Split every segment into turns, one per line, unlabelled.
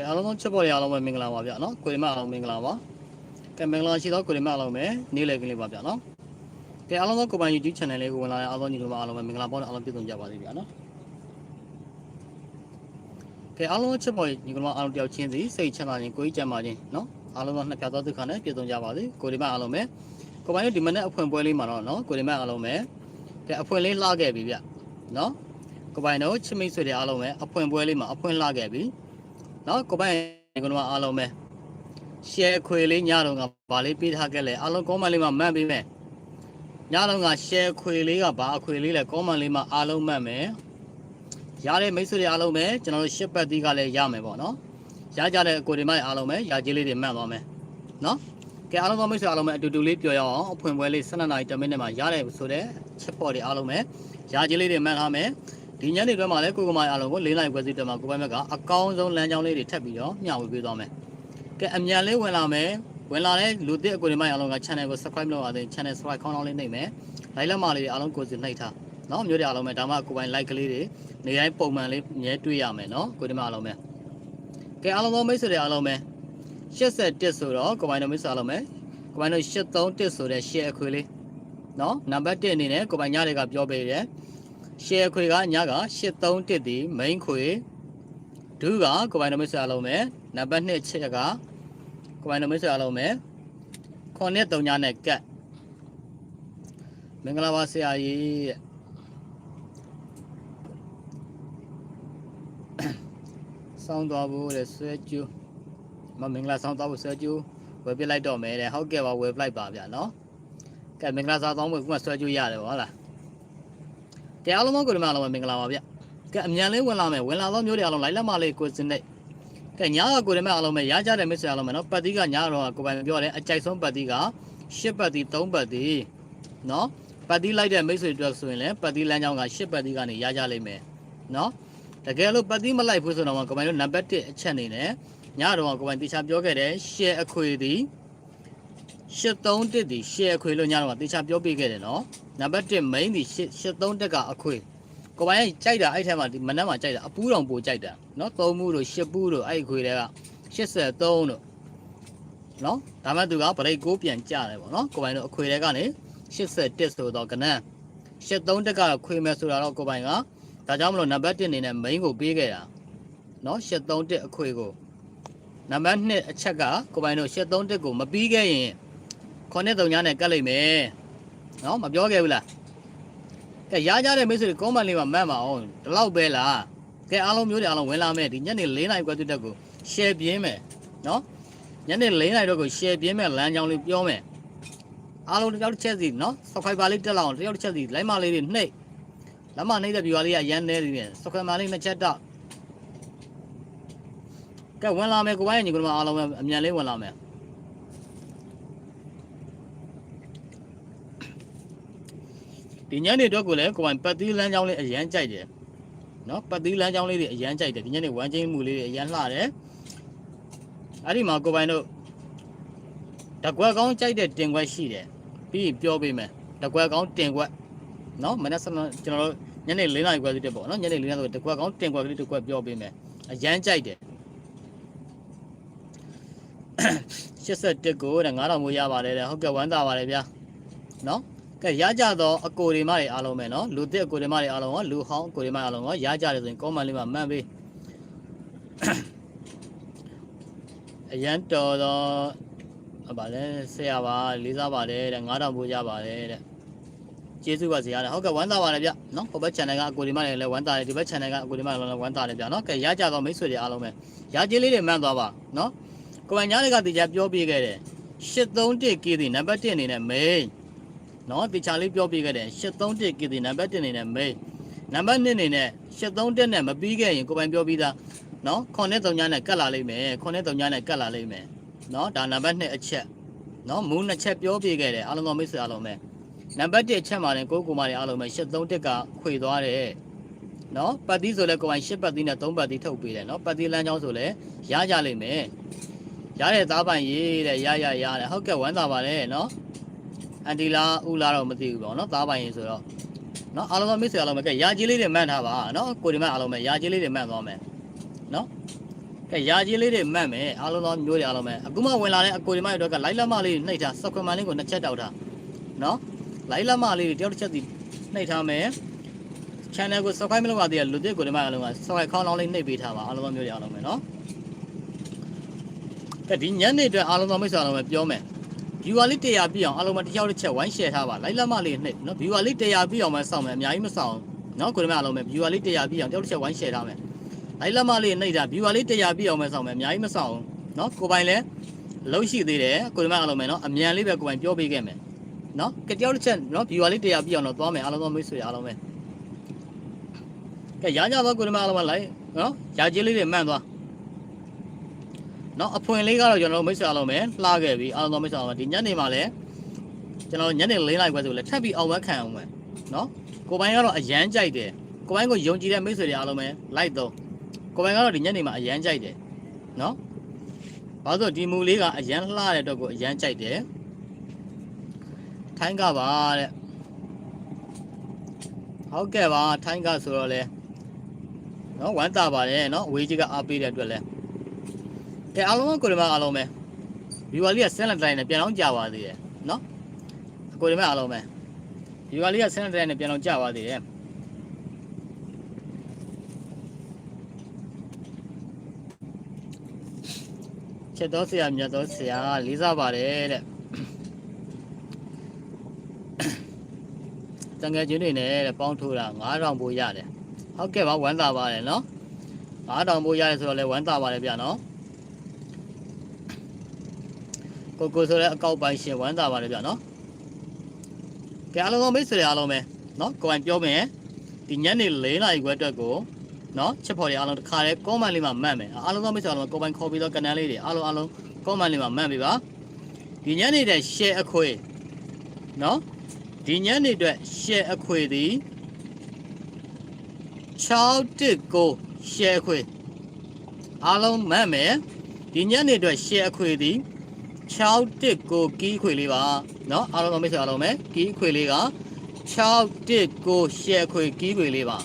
ကဲအားလုံးချက်ပေါ်ရအားလုံးပဲမင်္ဂလာပါဗျနော်ကိုရီမအားလုံးမင်္ဂလာပါကဲမင်္ဂလာရှိသောကိုရီမအားလုံးပဲနေ့လည်ကလေးပါဗျနော်ကဲအားလုံးသောကိုပိုင် YouTube channel လေးကိုဝင်လာတဲ့အားလုံးညီတို့မအားလုံးပဲမင်္ဂလာပေါင်းနဲ့အားလုံးပြည့်စုံကြပါစေဗျနော်ကဲအားလုံးချက်ပေါ်ညီကောင်မအားလုံးတယောက်ချင်းစီစိတ်ချမ်းသာခြင်းကိုယ်ကြီးကျန်းမာခြင်းနော်အားလုံးသောနှစ်ဖြတ်သောဒုက္ခနဲ့ပြည့်စုံကြပါစေကိုရီမအားလုံးပဲကိုပိုင်တို့ဒီမနေ့အဖွင့်ပွဲလေးမှာတော့နော်ကိုရီမအားလုံးပဲကဲအဖွင့်လေးလှခဲ့ပြီဗျနော်ကိုပိုင်တို့ချစ်မိတ်ဆွေတွေအားလုံးပဲအဖွင့်ပွဲလေးမှာအဖွင့်လှခဲ့ပြီ နော်ကိုပိုင်ကနမအားလုံးပဲ share ခွေလေးညတော့ကဗာလေးပေးထားခဲ့လဲအားလုံး comment လေးမှာမှတ်ပေးမယ်ညတော့က share ခွေလေးကဘာအခွေလေးလဲ comment လေးမှာအားလုံးမှတ်မယ်ရတဲ့မိတ်ဆွေတွေအားလုံးပဲကျွန်တော်တို့ရှစ်ပတ်တီးကလည်းရမယ်ပေါ့နော်ရကြတဲ့အကိုတွေမအားလုံးပဲရကြီးလေးတွေမှတ်သွားမယ်နော်ကဲအားလုံးသောမိတ်ဆွေအားလုံးပဲအတူတူလေးပြောရအောင်အဖွင့်ပွဲလေး12နာရီ10မိနစ်မှာရတယ်ဆိုတဲ့ချက်ပေါ်တွေအားလုံးပဲရကြီးလေးတွေမှတ်ထားမယ် ဒီညနေတွဲမှာလည်းကိုကမိုင်အားလုံးကို၄နိုင်ခွဲစီတက်မှာကိုပိုင်ဘက်ကအကောင်းဆုံးလမ်းကြောင်းလေးတွေထပ်ပြီးတော့မျှဝေပေးသွားမယ်။ကဲအမြန်လေးဝင်လာမယ်။ဝင်လာတဲ့လူသစ်အကိုဒီမိုင်အားလုံးက channel ကို subscribe လုပ်ရတဲ့ channel subscribe ခေါင်းလောင်းလေးနှိပ်မယ်။ like လက်မလေးတွေအားလုံးကိုစီနှိပ်ထား။နော်မျိုးတွေအားလုံးပဲဒါမှကိုပိုင် like ကလေးတွေနေတိုင်းပုံမှန်လေးမြဲတွေ့ရမယ်နော်ကိုဒီမိုင်အားလုံးပဲ။ကဲအားလုံးသောမိတ်ဆွေတွေအားလုံးပဲ81ဆိုတော့ကိုပိုင်တို့မိတ်ဆွေအားလုံးပဲကိုပိုင်တို့831ဆိုတဲ့ share အခွေလေးနော်နံပါတ်1အနေနဲ့ကိုပိုင်ညတွေကပြောပေးတယ် share ခွေကညက831ဒီ main ခွေဒုကကိုပိုင်နမိတ်ဆွေအလုံးပဲနံပါတ်2ချက်ကကိုပိုင်နမိတ်ဆွေအလုံးပဲ9 3ညနဲ့ကတ်မင်္ဂလာပါဆရာကြီးတဲ့ဆောင်းသွားဖို့တဲ့ဆွဲကျူးမမင်္ဂလာဆောင်းသွားဖို့ဆွဲကျူးဝယ်ပြလိုက်တော့မယ်တဲ့ဟုတ်ကဲ့ပါဝယ်ပြလိုက်ပါဗျာနော်ကဲမင်္ဂလာဆောင်းသွားဖို့ခုမှဆွဲကျူးရတယ်ဟုတ်လား ကဲအားလုံးကိုဒီမှာအားလုံးပဲမင်္ဂလာပါဗျကဲအမြန်လေးဝင်လာမယ်ဝင်လာသောမျိုးတွေအားလုံးလိုက်လက်မလေးကိုစနေကဲညကကိုဒီမှာအားလုံးပဲရကြတဲ့မိတ်ဆွေအားလုံးပဲနော်ပတ်တီးကညတော့ကိုပိုင်ပြောတယ်အကြိုက်ဆုံးပတ်တီးက10ပတ်တီး3ပတ်တီးနော်ပတ်တီးလိုက်တဲ့မိတ်ဆွေတွေဆိုရင်လည်းပတ်တီးလမ်းကြောင်းက10ပတ်တီးကနေရကြလိမ့်မယ်နော်တကယ်လို့ပတ်တီးမလိုက်ဘူးဆိုတော့ကိုပိုင်တို့နံပါတ်1အချက်နေနဲ့ညတော့ကိုပိုင်တေချာပြောခဲ့တယ် share အခွေသည် 83တက်ဒီရှယ်အခွေလို့ညတော့ကတေချာပြောပြခဲ့တယ်နော်နံပါတ်1 main ဒီ83တက်ကအခွေကိုပိုင်းကြိုက်တာအဲ့ထဲမှာဒီမနက်မှာကြိုက်တာအပူးတောင်ပိုကြိုက်တာနော်3မှုတို့10မှုတို့အဲ့ခွေတွေက83တို့နော်ဒါမှသူကဗရိတ်ကိုပြန်ကြတယ်ပေါ့နော်ကိုပိုင်းတို့အခွေတွေကလည်း81ဆိုတော့ကနန်း83တက်ကခွေမယ်ဆိုတာတော့ကိုပိုင်းကဒါကြောင့်မလို့နံပါတ်1အနေနဲ့ main ကိုပေးခဲ့တာနော်83တက်အခွေကိုနံပါတ်2အချက်ကကိုပိုင်းတို့73တက်ကိုမပြီးခဲ့ရင် 9 3ညနဲ့ကတ်လိုက်မယ်နော်မပြောခဲ့ဘူးလားကဲရကြတဲ့မိတ်ဆွေကွန်မန့်လေးမှာမှတ်ပါအောင်ဒီလောက်ပဲလားကဲအားလုံးမျိုးတွေအားလုံးဝင်လာမယ်ဒီညနေ၄နာရီခွဲတူတက်ကို share ပြင်းမယ်နော်ညနေ၄နာရီတော့ကို share ပြင်းမယ်လမ်းကြောင်းလေးပြောမယ်အားလုံးတစ်ယောက်တစ်ချက်စီနော် subscriber လေးတက်လောက်အောင်တစ်ယောက်တစ်ချက်စီ like မလေးတွေနှိပ်လက်မနှိပ်တဲ့ viewer လေးကရမ်းနေနေတယ် subscriber လေးနှစ်ချက်တော့ကဲဝင်လာမယ်ကိုပိုင်းညီကောင်မအားလုံးပဲအမြန်လေးဝင်လာမယ် ဒီညနေအတွက်ကိုလည်းကိုပိုင်ပတ်သီးလမ်းကြောင်းလေးအရန်ကြိုက်တယ်နော်ပတ်သီးလမ်းကြောင်းလေးတွေအရန်ကြိုက်တယ်ဒီညနေဝမ်းချင်းမှုလေးတွေအရန်လှတယ်အဲ့ဒီမှာကိုပိုင်တို့တကွက်ကောင်းကြိုက်တဲ့တင်ခွက်ရှိတယ်ပြီးရင်ပြောပေးမယ်တကွက်ကောင်းတင်ခွက်နော်မနေ့ကကျွန်တော်တို့ညနေ၄နာရီခွဲစီတက်ပေါ့နော်ညနေ၄နာရီဆိုတကွက်ကောင်းတင်ခွက်ကလေးတစ်ခွက်ပြောပေးမယ်အရန်ကြိုက်တယ်81ကိုတဲ့9000မိုးရပါတယ်တဲ့ဟုတ်ကဲ့ဝမ်းသာပါတယ်ဗျာနော် ကဲရကြတော့အကိုတွေမတွေအားလုံးပဲနော်လူသစ်အကိုတွေမတွေအားလုံးရောလူဟောင်းအကိုတွေမအားလုံးရောရကြတယ်ဆိုရင် comment လေးမှာမှန်ပေးအရန်တော်တော့ဗာလဲဆရာပါလေးစားပါတယ်တဲ့9000ပို့ကြပါတယ်တဲ့ကျေးဇူးပါဆရာတဲ့ဟုတ်ကဲ့ဝမ်းသာပါတယ်ဗျနော်ဟိုဘက် channel ကအကိုတွေမတွေလည်းဝမ်းသာတယ်ဒီဘက် channel ကအကိုတွေမတွေလည်းဝမ်းသာတယ်ဗျနော်ကဲရကြတော့မိတ်ဆွေတွေအားလုံးပဲရကြေးလေးတွေမှန်သွားပါနော်ကိုယ်ပိုင်ညားတွေကတေချာပြောပြခဲ့တယ်831 KD နံပါတ်1အနေနဲ့ main နော်တေချာလေးပြောပြခဲ့တယ်831ကီဒီနံပါတ်1အနေနဲ့မိတ်နံပါတ်2အနေနဲ့831နဲ့မပြီးခဲ့ရင်ကိုပိုင်ပြောပြီးသားနော်93ညနဲ့ကတ်လာလိမ့်မယ်93ညနဲ့ကတ်လာလိမ့်မယ်နော်ဒါနံပါတ်2အချက်နော်မူးနှစ်ချက်ပြောပြခဲ့တယ်အားလုံးသောမိတ်ဆွေအားလုံးပဲနံပါတ်1အချက်မှာလည်းကိုကိုမာတွေအားလုံးပဲ831ကခွေသွားတယ်နော်ပတ်သီးဆိုလဲကိုပိုင်8ပတ်သီးနဲ့3ပတ်သီးထုတ်ပေးတယ်နော်ပတ်သီးလမ်းကြောင်းဆိုလဲရကြလိမ့်မယ်ရတဲ့သားပိုင်ရေးတဲ့ရရရတဲ့ဟုတ်ကဲ့ဝမ်းသာပါတယ်နော်အ န်တီလာဦးလာတော့မသိဘူးပေါ့နော်သားပိုင်ရင်ဆိုတော့နော်အားလုံးသောမိတ်ဆွေအားလုံးပဲကဲရာကြီးလေးတွေမှတ်ထားပါနော်ကိုဒီမအားလုံးပဲရာကြီးလေးတွေမှတ်သွားမယ်နော်ကကဲရာကြီးလေးတွေမှတ်မယ်အားလုံးသောမျိုးတွေအားလုံးပဲအခုမှဝင်လာတဲ့အကိုဒီမတွေတော့ကလိုက်လက်မလေးနှိပ်ထားစကွန်မန်လေးကိုနှစ်ချက်တောက်ထားနော်လိုက်လက်မလေးတွေတယောက်တစ်ချက်စီနှိပ်ထားမယ် channel ကို subscribe မလုပ်ရသေးတဲ့လူတွေကိုဒီမအားလုံးက subscribe ခေါင်းလောင်းလေးနှိပ်ပေးထားပါအားလုံးသောမျိုးတွေအားလုံးပဲနော်ကဲဒီညနေအတွက်အားလုံးသောမိတ်ဆွေအားလုံးပဲပြောမယ် viewer လေး100ပြည့်အောင်အားလုံးပဲတစ်ယောက်တစ်ချက် wine share ထားပါလိုက်လက်မလေးနှစ်နော် viewer လေး100ပြည့်အောင်ပဲစောင့်မယ်အများကြီးမစောင့်နော်ကိုရမအားလုံးပဲ viewer လေး100ပြည့်အောင်တစ်ယောက်တစ်ချက် wine share ထားမယ်လိုက်လက်မလေးနှိပ်တာ viewer လေး100ပြည့်အောင်ပဲစောင့်မယ်အများကြီးမစောင့်နော်ကိုပိုင်လည်းအလုပ်ရှိသေးတယ်ကိုရမအားလုံးပဲနော်အမြန်လေးပဲကိုပိုင်ပြောပေးခဲ့မယ်နော်ကတယောက်တစ်ချက်နော် viewer လေး100ပြည့်အောင်တော့သွားမယ်အားလုံးသောမိတ်ဆွေအားလုံးပဲကဲရကြတော့ကိုရမအားလုံးပဲလိုက်နော်ရာကြီးလေးတွေမှန်သွား နော်အဖွင့်လေးကတော့ကျွန်တော်တို့မိတ်ဆွေအားလုံးပဲလှခဲ့ပြီအားလုံးသောမိတ်ဆွေအားလုံးဒီညနေမှာလည်းကျွန်တော်ညနေ၄နာရီခွဲဆိုလည်းထပ်ပြီးအောင်ဝက်ခံအောင်ပဲနော်ကိုပိုင်းကတော့အရန်ကြိုက်တယ်ကိုပိုင်းကိုယုံကြည်တဲ့မိတ်ဆွေတွေအားလုံးပဲလိုက်တော့ကိုပိုင်းကတော့ဒီညနေမှာအရန်ကြိုက်တယ်နော်ဘာလို့ဒီမူလေးကအရန်လှတဲ့အတွက်ကိုအရန်ကြိုက်တယ်ထိုင်းကပါတဲ့ဟုတ်ကဲ့ပါထိုင်းကဆိုတော့လေနော်ဝမ်းသာပါတယ်နော်ဝေးကြီးကအားပေးတဲ့အတွက်လည်း အားလုံးကိုဒီမှာအားလုံးပဲ။ viewer လေးကဆင်းလက်တိုင်းနဲ့ပြန်အောင်ကြာပါသေးတယ်နော်။ကိုဒီမှာအားလုံးပဲ။ viewer လေးကဆင်းလက်တိုင်းနဲ့ပြန်အောင်ကြာပါသေးတယ်။ချက်တော်ဆရာမြတ်တော်ဆရာလေးစားပါတယ်တဲ့တန်ငယ်ချင်းတွေနဲ့တဲ့ပေါင်းထိုးတာ9000ပိုးရတယ်ဟုတ်ကဲ့ပါဝမ်းသာပါတယ်နော်9000ပိုးရတယ်ဆိုတော့လဲဝမ်းသာပါတယ်ဗျာနော် ကိုကိုဆိုတဲ့အကောက်ပိုင်းရှင်ဝမ်းသာပါတယ်ဗျာနော်ကြအားလုံးမိတ်ဆွေအားလုံးပဲနော်ကိုယ်ပိုင်ပြောမယ်ဒီညနေ၄နာရီခွဲအတွက်ကိုနော်ချက်ဖော်တွေအားလုံးတစ်ခါတည်း comment လေးမှာမှတ်မယ်အားလုံးသောမိတ်ဆွေအားလုံးကိုယ်ပိုင်ခေါ်ပြီးတော့ channel လေးတွေအားလုံးအားလုံး comment လေးမှာမှတ်ပေးပါဒီညနေတဲ့ share အခွေနော်ဒီညနေအတွက် share အခွေသည်619 share အခွေအားလုံးမှတ်မယ်ဒီညနေအတွက် share အခွေသည် 619ကီးခွေလေးပါနော်အားလုံးသောမိတ်ဆွေအားလုံးပဲကီးခွေလေးက619 share ခွေကီးခွေလေးပါ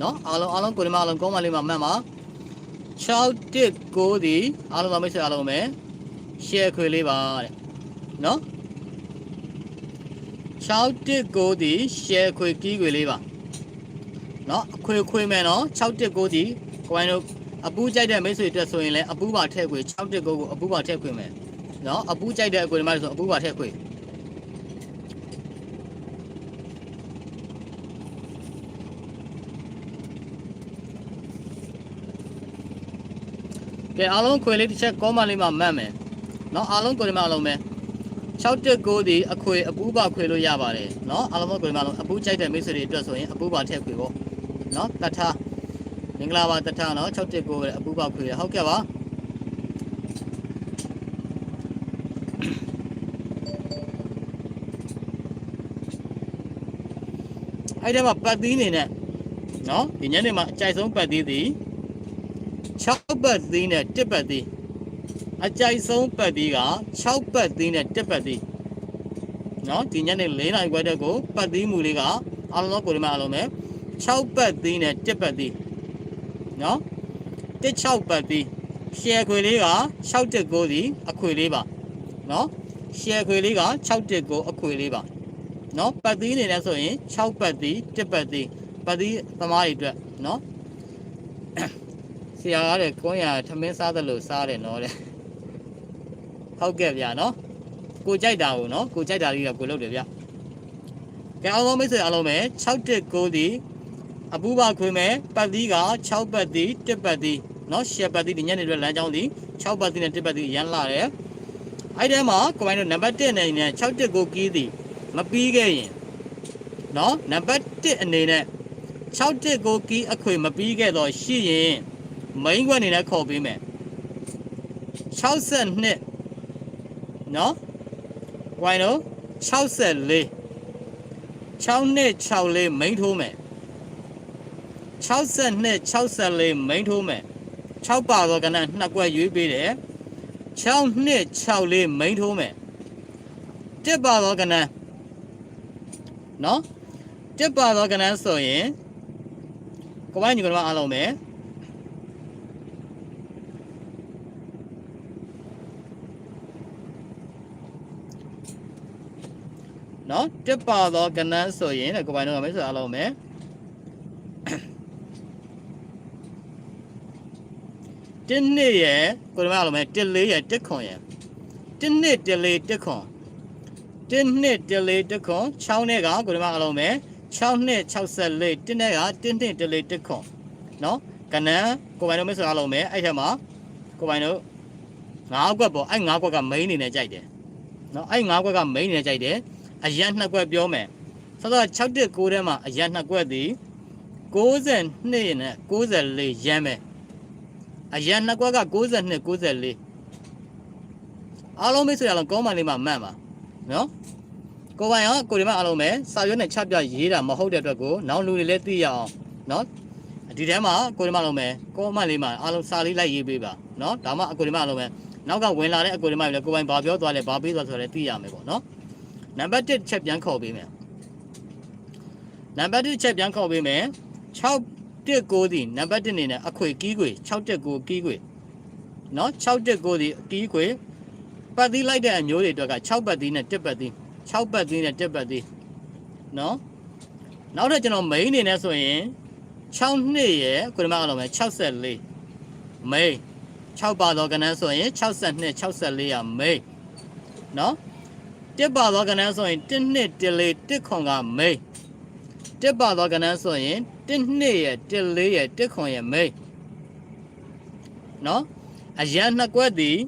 နော်အားလုံးအားလုံးကိုဒီမှာအားလုံးကောင်းမလေးမှာမှတ်ပါ619ဒီအားလုံးပါမိတ်ဆွေအားလုံးပဲ share ခွေလေးပါတဲ့နော်619ဒီ share ခွေကီးခွေလေးပါနော်အခွေခွေမယ်နော်619ဒီကိုင်းတို့အပူးကြိုက်တဲ့မိတ်ဆွေတက်ဆိုရင်လည်းအပူးပါထည့်ခွေ619ကိုအပူးပါထည့်ခွေမယ် နော်အပူးကြိုက်တဲ့အကွေဒီမတွေဆိုအပူးပါထည့်ခွေကဲအားလုံးခွေလေးတစ်ချက်ကောမန်လေးမှာမတ်မယ်နော်အားလုံးကိုဒီမှာလုံးမယ်619ဒီအခွေအပူးပါခွေလို့ရပါတယ်နော်အားလုံးကိုဒီမှာလုံးအပူးကြိုက်တဲ့မိတ်ဆွေတွေအတွက်ဆိုရင်အပူးပါထည့်ခွေပေါ့နော်တထမင်္ဂလာပါတထနော်619အပူးပါခွေဟုတ်ကဲ့ပါ အဲ့ဒါမှာပတ်သီးနေနဲ့နော်ဒီညနေမှာအကြိုက်ဆုံးပတ်သီးသည်6ပတ်သီးနဲ့1ပတ်သီးအကြိုက်ဆုံးပတ်သီးက6ပတ်သီးနဲ့1ပတ်သီးနော်ဒီညနေ4နာရီခွဲတက်ကိုပတ်သီးမှုလေးကအားလုံးကိုဒီမှာအားလုံးပဲ6ပတ်သီးနဲ့1ပတ်သီးနော်16ပတ်သီးရှယ်ခွေလေးက6တက်ကိုဒီအခွေလေးပါနော်ရှယ်ခွေလေးက6တက်ကိုအခွေလေးပါ နော်ပတ်သီးနေလဲဆိုရင်6ပတ်သီး7ပတ်သီးပတ်သီးသမားတွေအတွက်နော်ဆရာကလည်းကိုင်းရထမင်းစားသလိုစားတယ်နော်တဲ့ဟုတ်ကဲ့ဗျာနော်ကိုကြိုက်တာကိုနော်ကိုကြိုက်တာလေးတော့ကိုလုပ်တယ်ဗျကဲအောင်သောမိတ်ဆွေအားလုံးပဲ619ဒီအပူပါခွေမဲ့ပတ်သီးက6ပတ်သီး1ပတ်သီးနော်ရှယ်ပတ်သီးဒီညနေအတွက်လမ်းကြောင်းဒီ6ပတ်သီးနဲ့1ပတ်သီးရန်လာတယ်အဲ့ဒီမှာကိုပိုင်းတို့နံပါတ်1နဲ့619ကီးသည် မပြီးခဲ့ရင်နော်နံပါတ်1အနေနဲ့619ကီးအခွေမပြီးခဲ့တော့ရှိရင် main ခွက်အနေနဲ့ခေါ်ပေးမယ်62နော်ဝိုင်းတော့64 62 64 main ထိုးမယ်62 64 main ထိုးမယ်6ပါတော့ကနနှစ်ကွက်ရွေးပေးတယ်62 64 main ထိုးမယ်1ပါတော့ကန နော်တစ်ပါသောကဏ္ဍဆိုရင်ကိုပိုင်းညီကမအားလုံးပဲနော်တစ်ပါသောကဏ္ဍဆိုရင်ကိုပိုင်းတို့ကမဲဆိုအားလုံးပဲတစ်နှစ်ရယ်ကိုယ်မအားလုံးပဲတစ်လေးရယ်တစ်ခွန်ရယ်တစ်နှစ်တစ်လေးတစ်ခွန် တင်းနှစ်တစ်လေးတစ်ခွန်6နဲ့ကကိုဒီမှာအားလုံးပဲ6နှစ်64တင်းနဲ့ကတင်းနှစ်တစ်လေးတစ်ခွန်နော်ကဏ္ဍကိုပိုင်တော့မိတ်ဆွေအားလုံးပဲအဲ့ထက်မှာကိုပိုင်တို့ငါးကွက်ပေါ့အဲ့ငါးကွက်ကမိန်းအနေနဲ့ကြိုက်တယ်နော်အဲ့ငါးကွက်ကမိန်းအနေနဲ့ကြိုက်တယ်အရန်နှစ်ကွက်ပြောမယ်ဆိုတော့6တက်9ထဲမှာအရန်နှစ်ကွက်သည်62နဲ့94ရမ်းမယ်အရန်နှစ်ကွက်က62 94အားလုံးမိတ်ဆွေအားလုံးကောင်းမှလေးမှမှန်ပါ နော်ကိုပိုင်ရောကိုဒီမအားလုံးပဲစာရွက်နဲ့ချပြရေးတာမဟုတ်တဲ့အတွက်ကိုနောက်လူတွေလည်းသိရအောင်နော်ဒီထဲမှာကိုဒီမအားလုံးပဲကိုအမလေးမှာအားလုံးစာလေးလိုက်ရေးပေးပါနော်ဒါမှအကိုဒီမအားလုံးပဲနောက်ကဝင်လာတဲ့အကိုဒီမလည်းကိုပိုင်ဘာပြောသွားလဲဘာပေးသွားဆိုလဲသိရမယ်ပေါ့နော်နံပါတ်1ချက်ပြန်ခေါ်ပေးမယ်နံပါတ်1ချက်ပြန်ခေါ်ပေးမယ်619ဒီနံပါတ်1နေနဲ့အခွေကီးခွေ619ကီးခွေနော်619ဒီကီးခွေ ပတ်သီးလိုက်တဲ့အမျိုးတွေအတွက်က6ပတ်သီးနဲ့1ပတ်သီး6ပတ်သီးနဲ့1ပတ်သီးနော်နောက်ထပ်ကျွန်တော် main အနေနဲ့ဆိုရင်6နှစ်ရယ်ခုနကလိုပဲ64 main 6ပါသောကဏ္ဍဆိုရင်62 64ရ main နော်1ပါသောကဏ္ဍဆိုရင်1နှစ်14 1ခွန်က main 1ပါသောကဏ္ဍဆိုရင်1နှစ်ရယ်14ရယ်1ခွန်ရ main နော်အရန်နှစ်ကွက်သည်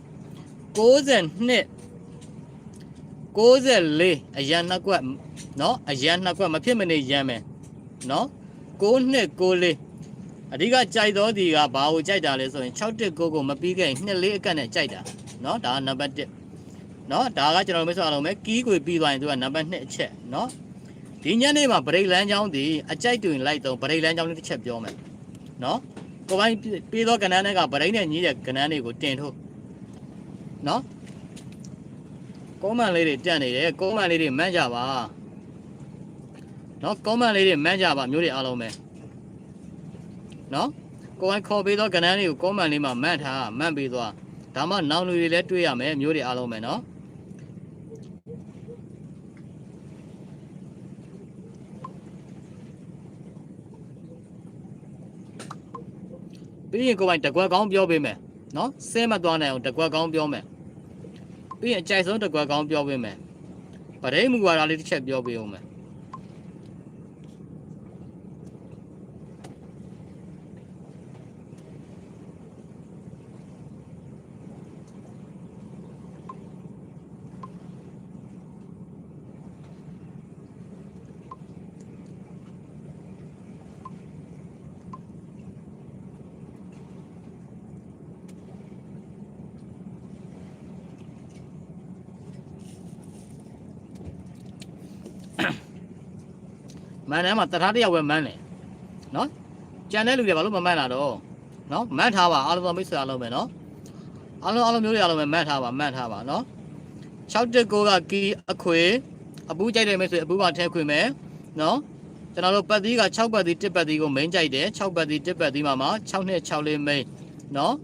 62 94အရန်နှစ်ကွက်နော်အရန်နှစ်ကွက်မဖြစ်မနေရမ်းမယ်နော်6နှစ်94အဓိကကြိုက်တော်ဒီကဘာကိုကြိုက်တာလဲဆိုရင်619ကိုမပြီးခဲ့ရင်နှစ်လေးအကတ်နဲ့ကြိုက်တာနော်ဒါကနံပါတ်1 เนาะဒါကကျွန်တော်တို့မိတ်ဆွေအားလုံးပဲကီးကွေပြီးသွားရင်သူကနံပါတ်2အချက်เนาะဒီညနေမှာဗရိတ်လန်းချောင်းဒီအကြိုက်တွင်လိုက်တော့ဗရိတ်လန်းချောင်းလေးတစ်ချက်ပြောမယ်เนาะကိုပိုင်းပြီးတော့ကဏ္ဍနဲ့ကဗရိတ်နဲ့ညီးတဲ့ကဏ္ဍတွေကိုတင်ထုတ် နော်ကောမန်လေးတွေတက်နေတယ်ကောမန်လေးတွေမန်းကြပါနော်ကောမန်လေးတွေမန်းကြပါမျိုးတွေအားလုံးပဲနော်ကိုယ်ခေါ်ပေးသောကဏ္ဍလေးကိုကောမန်လေးမှာမန့်ထားမန့်ပေးသွားဒါမှနောင်လူတွေလည်းတွေ့ရမယ်မျိုးတွေအားလုံးပဲနော်ပြီးရင်ကိုယ်ပိုင်တကွက်ကောင်းပြောပေးမယ် နော်ဆင်းမသွားနိုင်အောင်တကွက်ကောင်းပြောမယ်ပြီးရင်အကြိုက်ဆုံးတကွက်ကောင်းပြောပေးမယ်ပရိမူဝါဒလေးတစ်ချက်ပြောပေးအောင်မယ် မန်ထဲမှာတထားတယောက်ပဲမန်းတယ်နော်ကြံတဲ့လူတွေဘာလို့မမန်းတာတော့နော်မန်းထားပါအားလုံးသောမိတ်ဆွေအားလုံးပဲနော်အားလုံးအားလုံးမျိုးတွေအားလုံးပဲမန်းထားပါမန်းထားပါနော်619ကကီအခွေအပူးကြိုက်တယ်မိတ်ဆွေအပူးပါထဲခွေမယ်နော်ကျွန်တော်တို့ပတ်သီးက6ပတ်သီး1ပတ်သီးကို main ကြိုက်တယ်6ပတ်သီး1ပတ်သီးမှာမှာ6နဲ့6လေး main နော်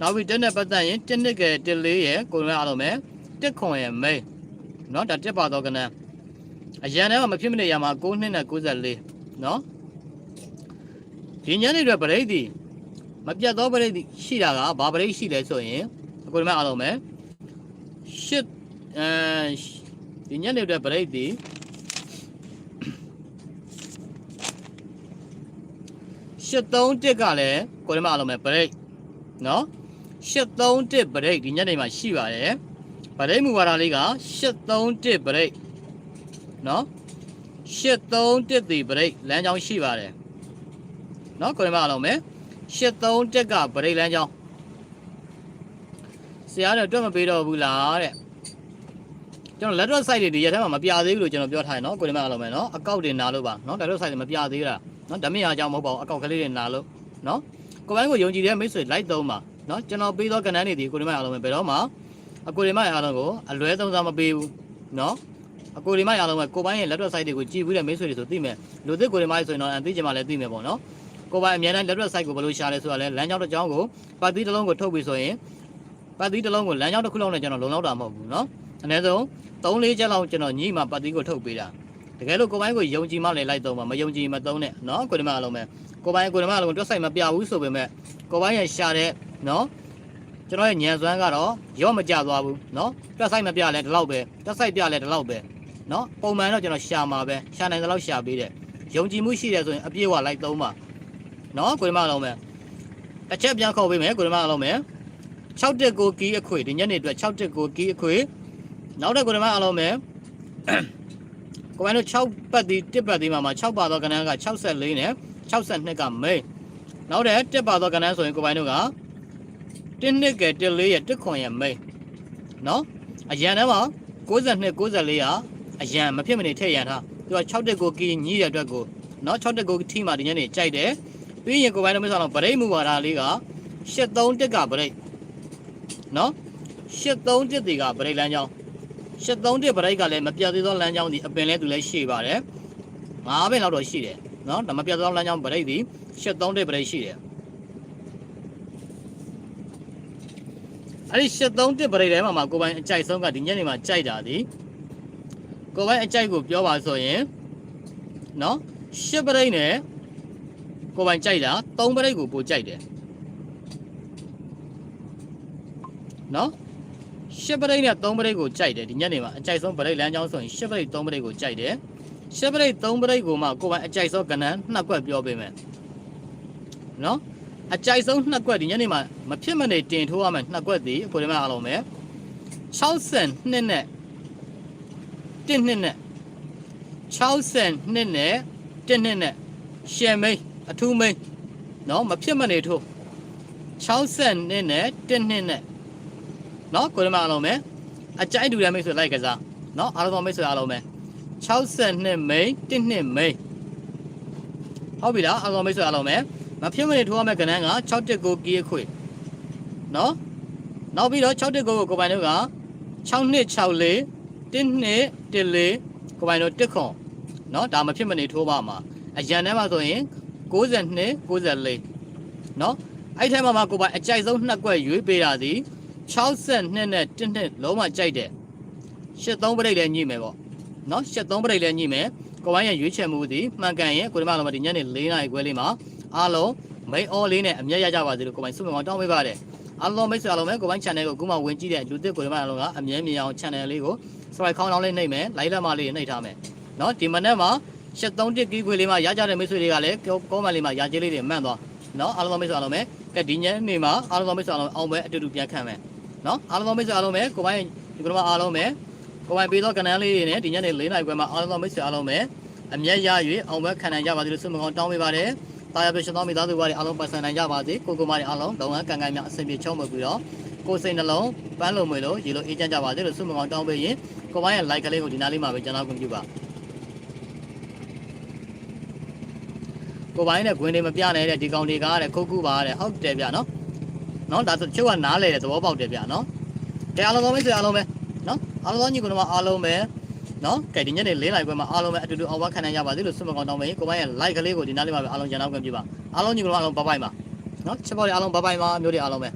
နောက်ပြီးတက်နဲ့ပတ်သက်ရင်1နှစ်က1လေးရယ်ကိုယ်လုံးအားလုံးပဲ1ခွန်ရယ် main နော်ဒါတက်ပါတော့ကနန်း အရန်ထဲမှာမဖြစ်မနေရမှာ9နှစ်နဲ့94เนาะဒီညနေတွေပရိသီမပြတ်သောပရိသီရှိတာကဘာပရိရှိလဲဆိုရင်အခုဒီမှာအားလုံးပဲရှစ်အဲဒီညနေတွေပရိသီရှစ်3တစ်ကလည်းကိုဒီမှာအားလုံးပဲပရိเนาะရှစ်3တစ်ပရိဒီညနေမှာရှိပါတယ်ပရိမူဝါဒလေးကရှစ်3တစ်ပရိ နော်83တက်ဒီဗရိတ်လမ်းကြောင်းရှိပါတယ်နော်ကိုယ်မအားလုံးမယ်83တက်ကဗရိတ်လမ်းကြောင်းဆရာတော့တွက်မပေးတော့ဘူးလားတဲ့ကျွန်တော် lateral side တွေဒီရက်ထဲမှာမပြသေးဘူးလို့ကျွန်တော်ပြောထားတယ်နော်ကိုယ်မအားလုံးမယ်နော်အကောက်တွေနာလို့ပါနော် lateral side တွေမပြသေးတာနော်ဓမင်းအားကြောင့်မဟုတ်ပါဘူးအကောက်ကလေးတွေနာလို့နော်ကိုယ်ပိုင်းကိုယုံကြည်တဲ့မိတ်ဆွေလိုက်သုံးပါနော်ကျွန်တော်ပေးသောကဏ္ဍတွေဒီကိုယ်မအားလုံးမယ်ဘယ်တော့မှအကိုယ်မအားလုံးကိုအလွဲသုံးစားမပေးဘူးနော် အကိုဒီမရအောင်ပဲကိုပိုင်းရဲ့ laptop site တွေကိုကြည့်ပြီးတဲ့မိတ်ဆွေတွေဆိုသိမယ်လူသစ်ကိုဒီမဆိုရင်တော့အသိချင်မှလည်းသိမယ်ပေါ့နော်ကိုပိုင်းအများတန်း laptop site ကိုဘယ်လိုရှာလဲဆိုတာလဲလမ်းကြောင်းတစ်ကြောင်းကိုပတ်သီးတစ်လုံးကိုထုတ်ပြီးဆိုရင်ပတ်သီးတစ်လုံးကိုလမ်းကြောင်းတစ်ခုလုံးနဲ့ကျွန်တော်လုံလောက်တာမဟုတ်ဘူးနော်အနည်းဆုံး3 4ချက်လောက်ကျွန်တော်ညီမှပတ်တိကိုထုတ်ပေးတာတကယ်လို့ကိုပိုင်းကိုယုံကြည်မှလည်းလိုက်သုံးပါမယုံကြည်မသုံးနဲ့နော်ကိုဒီမအားလုံးပဲကိုပိုင်းကိုဒီမအားလုံးတွက်ဆိုင်မပြဘူးဆိုပေမဲ့ကိုပိုင်းရဲ့ရှာတဲ့နော်ကျွန်တော်ရဲ့ညံစွမ်းကတော့ရော့မကြသွားဘူးနော်တွက်ဆိုင်မပြလဲဒီလောက်ပဲတွက်ဆိုင်ပြလဲဒီလောက်ပဲ နော်ပုံမှန်တော့ကျွန်တော်ရှာမှာပဲရှာနိုင်တဲ့လောက်ရှာပေးတယ်ယုံကြည်မှုရှိတယ်ဆိုရင်အပြည့်အဝလိုက်သုံးပါနော်ကိုဒီမအားလုံးပဲတစ်ချက်ပြန်ခေါ်ပေးမယ်ကိုဒီမအားလုံးပဲ6တက်ကိုကီးအခွေဒီညနေအတွက်6တက်ကိုကီးအခွေနောက်တဲ့ကိုဒီမအားလုံးပဲကိုပိုင်းတို့6ပတ်ဒီ1ပတ်ဒီမှာမှာ6ပါသောကဏ္ဍက64နဲ့62ကမိန်နောက်တဲ့1ပါသောကဏ္ဍဆိုရင်ကိုပိုင်းတို့က1နှစ်ကဲ1လေးရဲ့1ခွန်ရဲ့မိန်နော်အရန်ထဲမှာ62 94က အရန်မဖြစ်မနေထည့်ရန်ထားသူက6တက်ကိုကီးညီးတဲ့အတွက်ကိုနော်6တက်ကိုထီမှာဒီညနေကြိုက်တယ်ပြီးရင်ကိုပိုင်းတို့မဆိုတော့ဗရိတ်မှုပါတာလေးက73တက်ကဗရိတ်နော်73တက်တွေကဗရိတ်လမ်းကြောင်းရှစ်သုံးတစ်ပရိတ်ကလည်းမပြတ်သေးသောလမ်းကြောင်းဒီအပင်လဲသူလည်းရှိပါတယ်ငါးပင်လောက်တော့ရှိတယ်နော်ဒါမပြတ်သောလမ်းကြောင်းပရိတ်ဒီရှစ်သုံးတစ်ပရိတ်ရှိတယ်အဲ့ဒီရှစ်သုံးတစ်ပရိတ်ထဲမှာမှာကိုပိုင်အကြိုက်ဆုံးကဒီညနေမှာကြိုက်တာဒီ ကိုပိုင်အကြိုက်ကိုပြောပါဆိုရင်နော်ရှစ်ပရိတ်နဲ့ကိုပိုင်ကြိုက်တာသုံးပရိတ်ကိုပိုကြိုက်တယ်နော်ရှစ်ပရိတ်နဲ့သုံးပရိတ်ကိုကြိုက်တယ်ဒီညနေမှာအကြိုက်ဆုံးပရိတ်လမ်းကြောင်းဆိုရင်ရှစ်ပရိတ်သုံးပရိတ်ကိုကြိုက်တယ်ရှစ်ပရိတ်သုံးပရိတ်ကိုမှကိုယ်ပိုင်အကြိုက်ဆုံးကဏ္ဍနှစ်ကွက်ပြောပေးမယ်နော်အကြိုက်ဆုံးနှစ်ကွက်ဒီညနေမှာမဖြစ်မနေတင်ထိုးရမယ်နှစ်ကွက်ဒီကိုဒီမှာအားလုံးပဲ62နဲ့ 1နှစ်နဲ့62နဲ့1နှစ်နဲ့ရှယ်မိန်အထူးမိန်နော်မဖြစ်မနေထိုး62နဲ့1နှစ်နဲ့နော်ကိုရမအားလုံးပဲအကြိုက်တူတဲ့မိတ်ဆွေလိုက်ကစားနော်အားလုံးမိတ်ဆွေအားလုံးပဲ62မိန်1နှစ်မိန်ဟုတ်ပြီလားအားလုံးမိတ်ဆွေအားလုံးပဲမဖြစ်မနေထိုးရမယ့်ကဏ္ဍက6တက်ကိုကီးခွေနော်နောက်ပြီးတော့6တက်ကိုကိုကိုပိုင်တို့က6နှစ်6 လေး1နှစ်1လေးကိုပိုင်တို့1ခွန်နော်ဒါမဖြစ်မနေထိုးပါမှာအရန်ထဲမှာဆိုရင်62 94နော်အဲ့ထဲမှာမှာကိုပိုင်အကြိုက်ဆုံးနှစ်ကွက်ရွေးပေးတာဒီ62နဲ့1နှစ်လုံးဝကြိုက်တယ်83ပရိတ်လည်းညှိမယ်ပေါ့နော်83ပရိတ်လည်းညှိမယ်ကိုဝိုင်းရဲ့ရွေးချယ်မှုသည်မှန်ကန်ရင်ကိုဒီမလုံးမဒီညနေ4နာရီခွဲလေးမှာအားလုံးမိန်အော်လေးနဲ့အမျက်ရကြပါစေလို့ကိုဝိုင်းဆုမွန်တောင်းပေးပါတယ်အားလုံးမိတ်ဆွေအားလုံးပဲကိုဝိုင်း channel ကိုအခုမှဝင်ကြည့်တဲ့လူသစ်ကိုဒီမလုံးကအမြဲမြင်အောင် channel လေးကို subscribe ခေါင်းလောင်းလေးနှိပ်မယ် like လက်မလေးနှိပ်ထားမယ်နော်ဒီမနေ့မှာ73တစ်ကီးခွေလေးမှာရကြတဲ့မိတ်ဆွေတွေကလည်းကောမန်လေးမှာရကြေးလေးတွေမှန်သွားနော်အားလုံးမိတ်ဆွေအားလုံးပဲကဲဒီညနေမှာအားလုံးမိတ်ဆွေအားလုံးအောင်ပဲအတူတူပြန်ခံမယ်နော်အားလုံးမိတ်ဆွေအားလုံးပဲကိုပိုင်းဒီကနေ့အားလုံးပဲကိုပိုင်းပေးသောကဏ္ဍလေးတွေနဲ့ဒီညနေ၄နာရီခွဲမှာအားလုံးမိတ်ဆွေအားလုံးပဲအမျက်ရ၍အောင်ပွဲခံနိုင်ကြပါစေလို့ဆုမကောင်းတောင်းပေးပါတယ်။တာယာပြရှင်သောမိသားစုတွေအားလုံးပတ်စံနိုင်ကြပါစေ။ကိုကိုမတွေအားလုံးတောင်းကကန်ကန်များအဆင်ပြေချုံးမပြီးတော့ကိုစိတ်နှလုံးပန်းလုံးမွေလို့ရေလို့အေးချမ်းကြပါစေလို့ဆုမကောင်းတောင်းပေးရင် ကိုပိုင်းရဲ့ like ကလေးကိုဒီနားလေးမှာပဲကျွန်တော်ခွင့်ပြုပါ။ကိုပိုင်းနဲ့ဂွင်တွေမပြနိုင်တဲ့ဒီကောင်တွေကတဲ့ခုတ်ခုပါတဲ့ဟုတ်တယ်ဗျနော်။နော်ဒါဆိုချို့ကနားလေတဲ့သဘောပေါက်တယ်ဗျနော်။ကဲအားလုံးကောင်းမိတ်ဆွေအားလုံးပဲနော်အားလုံးကောင်းညီကောင်တို့အားလုံးပဲနော်ကဲဒီညနေ၄နိုင်ခွဲမှာအားလုံးပဲအတူတူအောင်ဝခံနိုင်ကြပါစေလို့ဆုမကောင်းတောင်းပေးကိုပိုင်းရဲ့ like ကလေးကိုဒီနားလေးမှာပဲအားလုံးကျွန်တော်ခွင့်ပြုပါအားလုံးညီကောင်တို့အားလုံးဘိုင်ဘိုင်ပါနော်ချက်ပေါ်တွေအားလုံးဘိုင်ဘိုင်ပါမျိုးတွေအားလုံးပဲ